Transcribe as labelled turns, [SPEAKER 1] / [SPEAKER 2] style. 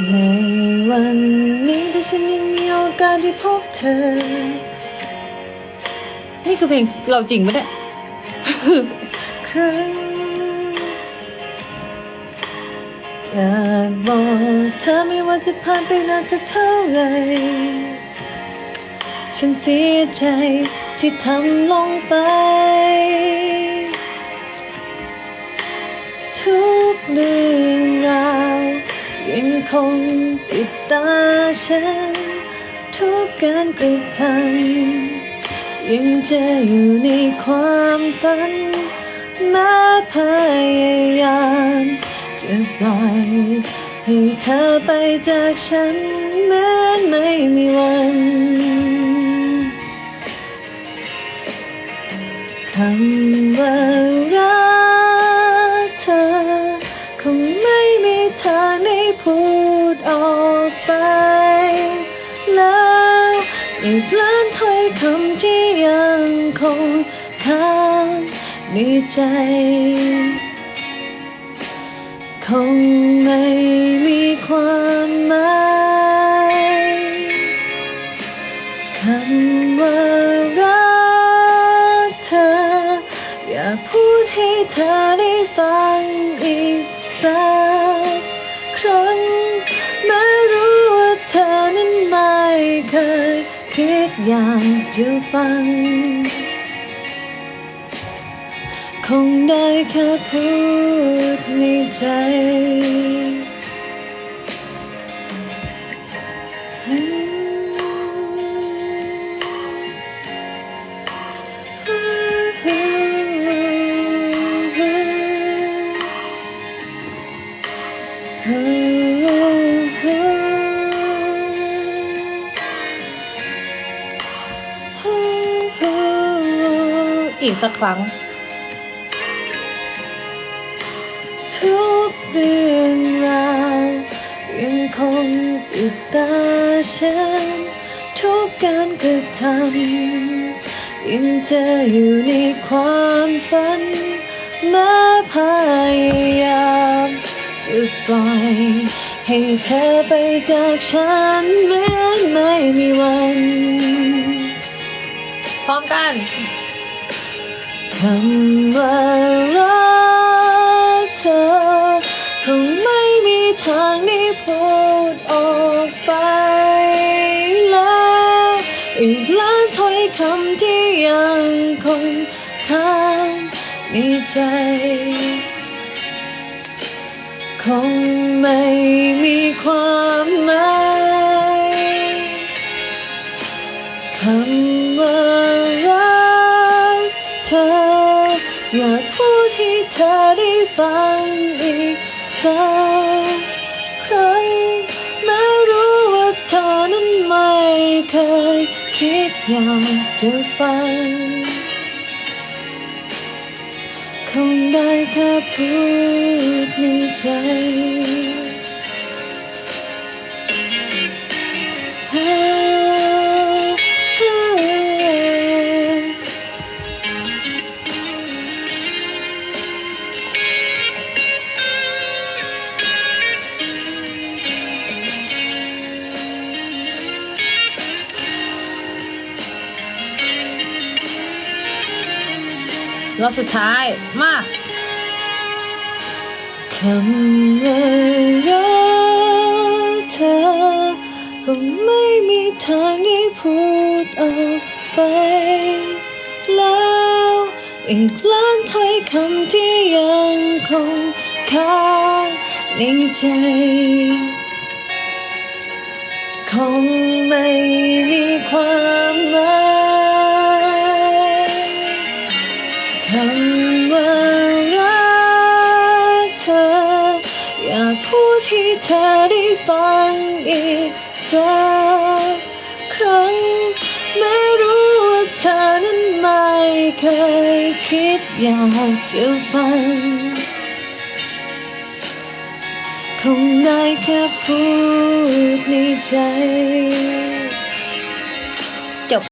[SPEAKER 1] ในวันนี้ถ้าฉันยังมีโอกาสได้พบเธอ นี่คือเพลงเราจริงปะเนี่ยครั้งอยากบอกเธอไม่ว่าจะผ่านไปนานสักเท่าไหรฉันเสียใจที่ทำลงไป ทุกเรื่องราวยัง คงติดตาฉัน ทุกการกระทำยังเจะอยู่ในความฝันแม้พยายามจะปล่อยให้เธอไปจากฉันเหมือนไม่มีวันคำว่ารัก อีกล้านถ้อยคำที่ยังคงค้างในใจ คงไม่มีความหมายคำว่ารักเธอ อยากพูดให้เธอได้ฟังอีกสักครั้ง อยากจะฟัง คงได้แค่พูดในใจ อีกสักครั้ง ทุกเรื่องราวยังคงติดตาฉันทุกการกระทำยังจะอยู่ในความฝันแม้พยายามจะปล่อยให้เธอไปจากฉันเหมือนไม่มีวัน พร้อมกัน คำว่ารักเธอ คงไม่มีทางได้พูดออกไปแล้วอีกล้านถ้อยคำที่ยังคงค้างในใจ คงไม่มีความหมายคำากพูดให้เธอได้ฟังอีกสักครั้งแม้รู้ว่าเธอนั้นไม่เคยคิดอยากจะฟังคงได้แค่พูดในใจ รอบสุดท้าย มาคำว่ารักเธอคงไม่มีทางได้พูดออกไป แล้วอีกล้านถ้อยคำที่ยังคงค้างในใจ คงไม่มีความ คำว่ารักเธอ อยากพูดให้เธอได้ฟังอีกสักครั้งแม้รู้ว่าเธอนั้นไม่เคยคิดอยากจะฟังคงได้แค่พูดในใจ